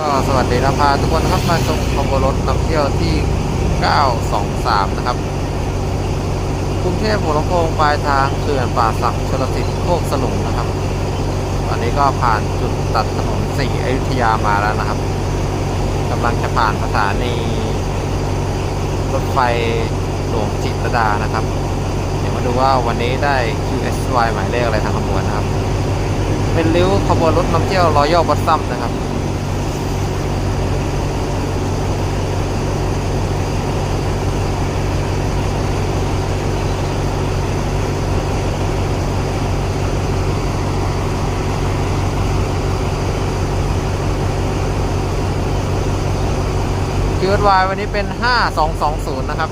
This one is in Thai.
ก็สวัสดีนะพาทุกคนนะครับมาชมขบวนรถนำเที่ยวที่ 923 นะครับกรุงเทพหัวลำโพงปลายทางเขื่อนป่าสักชลสิทธิ์โคกสลุงนะครับตอนนี้ก็ผ่านจุดตัดถนนสี่อยุธยามาแล้วนะครับกำลังจะผ่านสถานีรถไฟหลวงจิตรดานะครับ เดี๋ยวมาดูว่าวันนี้ได้ QSY หมายเลขอะไรทางขบวนนะครับ เป็นริ้วขบวนรถนำเที่ยวรอยัลบัสซัมนะครับ QSY วันนี้เป็น 5220 นะครับ